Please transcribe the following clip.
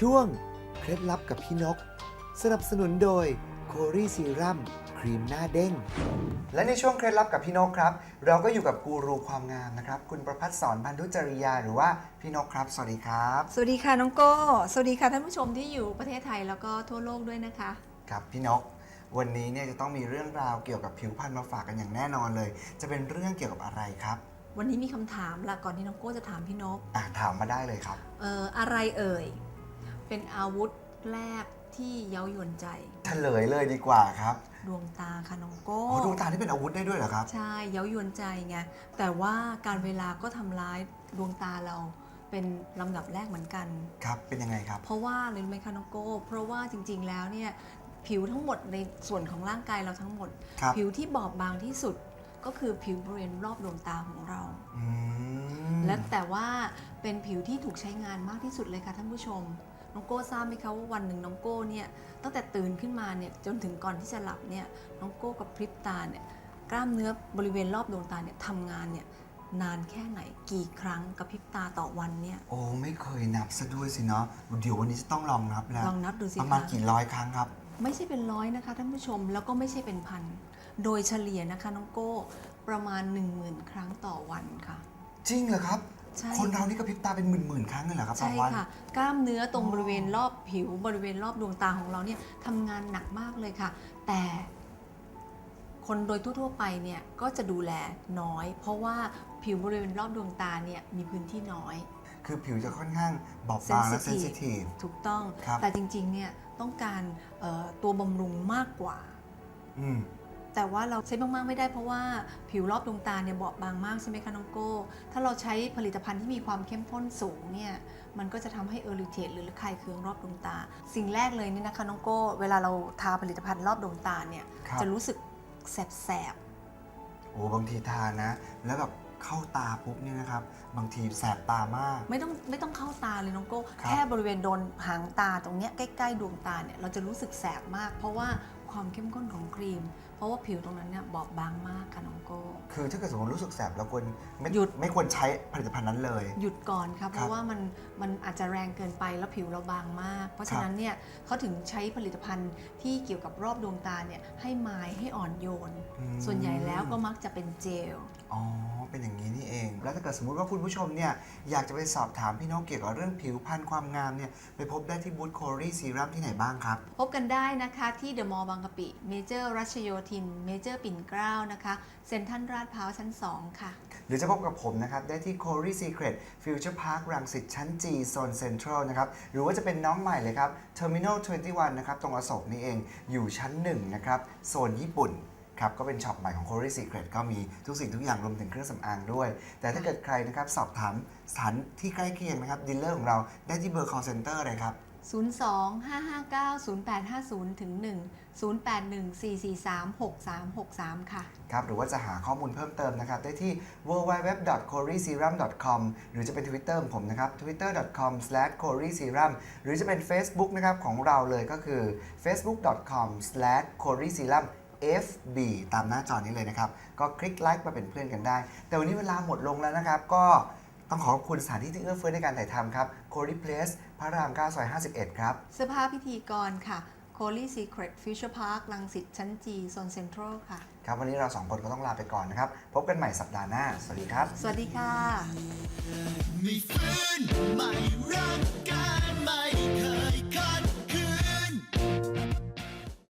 ช่วง เคล็ดลับกับพี่นก สนับสนุนโดยโครีซีรัมครีมหน้าเด้ง และในช่วงเคล็ดลับกับพี่นกครับ เราก็อยู่กับกูรูความงามนะครับ คุณประพัฒสอนพันธุจริยาหรือว่าพี่นกครับ สวัสดีครับ สวัสดีค่ะน้องโก้สวัสดีค่ะท่านผู้ชมที่อยู่ประเทศไทยแล้วก็ทั่วโลกด้วยนะคะ ครับพี่นก วันนี้เนี่ยจะต้องมีเรื่องราวเกี่ยวกับผิวพรรณมาฝากกันอย่างแน่นอนเลย จะเป็นเรื่องเกี่ยวกับอะไรครับ วันนี้มีคำถามละก่อนที่น้องโก้จะถามพี่นกอะถามมาได้เลยครับ เอ่ออะไรเอ่ย เป็นอาวุธแรกที่เย้ายวนใจ เฉลยเลยดีกว่าครับดวงตาค่ะน้องโก้โอ้ดวงตาที่เป็นอาวุธได้ด้วยเหรอครับ ใช่เย้ายวนใจไงแต่ว่าการเวลาก็ทำร้ายดวงตาเราเป็นลำดับแรกเหมือนกัน ครับ เป็นยังไงครับ เพราะว่าเลยรู้ไหมคะน้องโก้ เพราะว่าจริง ๆ แล้วเนี่ยผิวทั้งหมดในส่วนของร่างกายเราทั้งหมด ครับ ผิวที่บอบบางที่สุดก็คือผิวบริเวณรอบดวงตาของเรา อืมและแต่ว่าเป็นผิวที่ถูกใช้งานมากที่สุดเลยค่ะท่านผู้ชม น้องโก้ทราบไหมคะว่าวันหนึ่งน้องโก้เนี่ยตั้งแต่ตื่นขึ้นมาเนี่ยจนถึงก่อนที่จะหลับเนี่ยน้องโก้กับพริบตาเนี่ยกล้ามเนื้อบริเวณรอบดวงตาเนี่ยทำงานเนี่ยนานแค่ไหนกี่ครั้งกับพริบตาต่อวันเนี่ย โอ้ไม่เคยนับซะด้วยสิเนาะเดี๋ยววันนี้จะต้องลองนับแล้วลองนับดูสิประมาณคะกี่ร้อยครั้งครับ ไม่ใช่เป็นร้อยนะคะท่านผู้ชมแล้วก็ไม่ใช่เป็นพัน โดยเฉลี่ยนะคะน้องโก้ประมาณ 1 0,000 ครั้งต่อวันค่ะ จริงเหรอครับ ใช่คนเรานี่กระพริบตาเป็นหมื่นๆครั้งเลยเหรอครับต่อใช่วัน ค่ะ กล้ามเนื้อตรงบริเวณรอบผิว บริเวณรอบดวงตาของเราเนี่ยทำงานหนักมากเลยค่ะ แต่คนโดยทั่วๆไปเนี่ยก็จะดูแลน้อย เพราะว่าผิวบริเวณรอบดวงตาเนี่ยมีพื้นที่น้อย คือผิวจะค่อนข้างบอบบางและเซนซิ Sensitive ทีฟ ถูกต้อง ครับ แต่จริงๆเนี่ยต้องการเอ่อตัวบำรุงมากกว่า อืม แต่ว่าเราใช้มาก ๆ ไม่ได้เพราะว่าผิวรอบดวงตาเนี่ยบอบบางมากใช่ไหมคะน้องโก้ ถ้าเราใช้ผลิตภัณฑ์ที่มีความเข้มข้นสูงเนี่ยมันก็จะทำให้เออริเทตหรือระคายเคืองรอบดวงตา สิ่งแรกเลยเนี่ยนะคะน้องโก้ เวลาเราทาผลิตภัณฑ์รอบดวงตาเนี่ยครับจะรู้สึกแสบโอ้บางทีทานนะแล้วแบบ เข้าตาปุ๊บเนี่ยนะครับบางทีแสบตามากๆไม่ต้องไม่ต้องเข้าตาเลยน้องโก้ครับ แค่บริเวณโดนหางตาตรงเนี้ยใกล้ ๆ ดวงตาเนี่ยเราจะรู้สึกแสบมาก เพราะว่าความเข้มข้นของครีม เพราะว่าผิวตรงนั้นเนี่ยบอบบางมากค่ะน้องโก้ คือถ้าเกิดสมมติรู้สึกแสบเราควรไม่หยุด ไม่ควรใช้ผลิตภัณฑ์นั้นเลย หยุดก่อนค่ะเพครัราะบว่ามันมันอาจจะแรงเกินไปแล้วผิวเราบางมาก เพราะฉะนั้นเนี่ยเขาถึงใช้ผลิตภัณฑ์ที่เกี่ยวกับรอบดวงตาเนี่ยให้ไม้ให้อ่อนโยน อืม ส่วนใหญ่แล้วก็มักจะเป็นเจล อ๋อ แล้วถ้าเกิดสมมุติว่าคุณผู้ชมเนี่ยอยากจะไปสอบถามพี่นกเกี่ยวกับเรื่องผิวพรรณความงามเนี่ยไปพบได้ที่บูธโครีซีรัมที่ไหนบ้างครับ พบกันได้นะคะที่เดอะมอลล์บางกะปิเมเจอร์รัชโยธินเมเจอร์ปิ่นเกล้านะคะเซ็นทรัลลาดพร้าวชั้น 2 ค่ะ หรือจะพบกับผมนะครับ ได้ที่ Corey Secret Future Park รังสิตชั้น G โซน Central นะครับ หรือว่าจะเป็นน้องใหม่เลยครับ Terminal 21 นะครับ ตรงอโศกนี่เองอยู่ชั้น 1 นะครับ โซนญี่ปุ่น ครับก็เป็นช็อปใหม่ของ Corey Secret ก็มีทุกสิ่งทุกอย่างรวมถึงเครื่องสำอางด้วย แต่ถ้าเกิดใครนะครับสอบถามสถานที่ใกล้เคียงนะครับดีลเลอร์ของเราได้ที่เบอร์ call center เลยครับ 02-559-0850ถึง1 0814436363 ค่ะ ครับ หรือว่าจะหาข้อมูลเพิ่มเติมนะครับ ได้ที่ www.coreserum.com หรือจะเป็น Twitter ของผมนะครับ twitter.com/coreserum หรือจะเป็น Facebook นะครับของเราเลยก็คือ facebook.com/coreserum FB ตามหน้าจอนี้เลยนะครับ ก็คลิกไลค์มาเป็นเพื่อนกันได้ แต่วันนี้เวลาหมดลงแล้วนะครับ ก็ต้องขอขอบคุณสถานที่ที่เอื้อเฟื้อในการถ่ายทำครับ c o r y Place พระราม9ซอย51 ครับ เสื้อผ้าพิธีกรค่ะ c o l y Secret Future Park ลังสิตชั้นจีโซนเซ็นทรัลค่ะ ครับวันนี้เราสองคนก็ต้องลาไปก่อนนะครับ พบกันใหม่สัปดาห์หน้า สวัสดีครับ สวัสดีค่ะไม่ฟื้นไม่